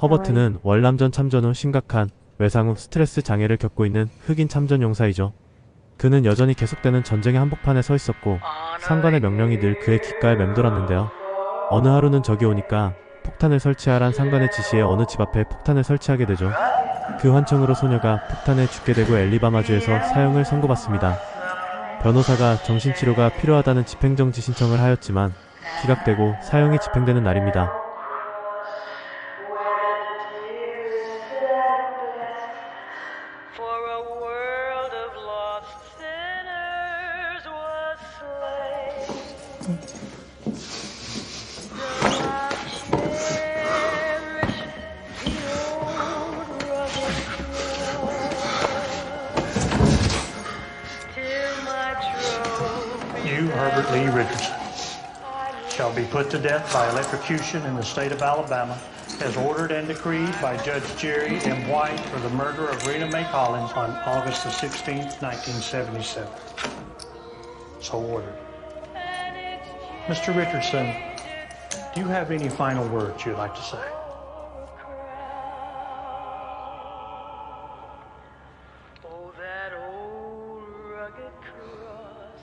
허버트는 월남전 참전 후 심각한 외상 후 스트레스 장애를 겪고 있는 흑인 참전 용사이죠. 그는 여전히 계속되는 전쟁의 한복판에 서 있었고 상관의 명령이 늘 그의 귓가에 맴돌았는데요. 어느 하루는 적이 오니까 폭탄을 설치하란 상관의 지시에 어느 집 앞에 폭탄을 설치하게 되죠. 그 환청으로 소녀가 폭탄에 죽게 되고 엘리바마주에서 사형을 선고받습니다. 변호사가 정신치료가 필요하다는 집행정지 신청을 하였지만 기각되고 사형이 집행되는 날입니다. Herbert Lee Richardson, shall be put to death by electrocution in the state of Alabama as ordered and decreed by Judge Jerry M. White for the murder of Rena Mae Collins on August the 16th, 1977. So ordered. Mr. Richardson, do you have any final words you'd like to say? Oh, that old rugged cross,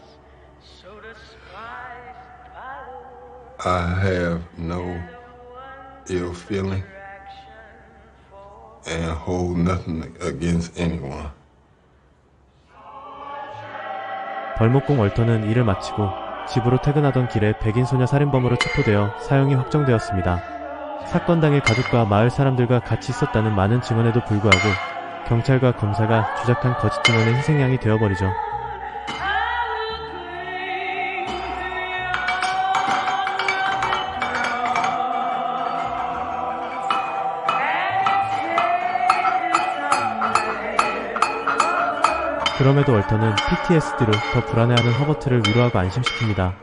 so despised by the world. I have no ill feeling and hold nothing against anyone. 벌목공 월터는 일을 마치고 집으로 퇴근하던 길에 백인 소녀 살인범으로 체포되어 사형이 확정되었습니다. 사건 당일 가족과 마을 사람들과 같이 있었다는 많은 증언에도 불구하고 경찰과 검사가 주작한 거짓 증언의 희생양이 되어버리죠. 그럼에도 월터는 PTSD로 더 불안해하는 허버트를 위로하고 안심시킵니다.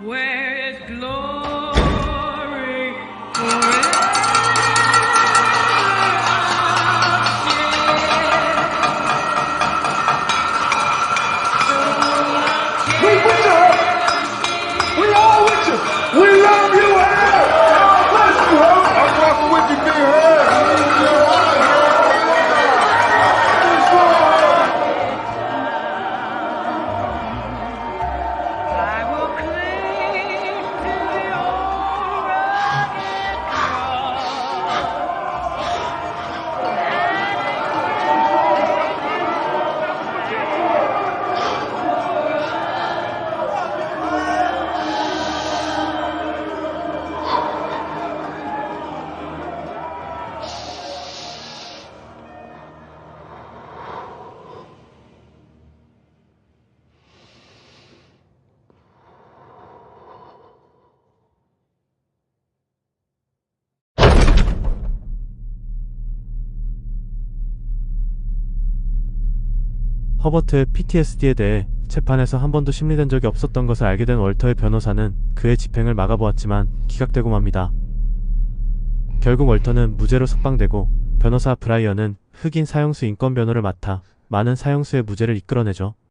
Where 허버트의 PTSD에 대해 재판에서 한 번도 심리된 적이 없었던 것을 알게 된 월터의 변호사는 그의 집행을 막아보았지만 기각되고 맙니다. 결국 월터는 무죄로 석방되고 변호사 브라이언은 흑인 사형수 인권 변호를 맡아 많은 사형수의 무죄를 이끌어내죠.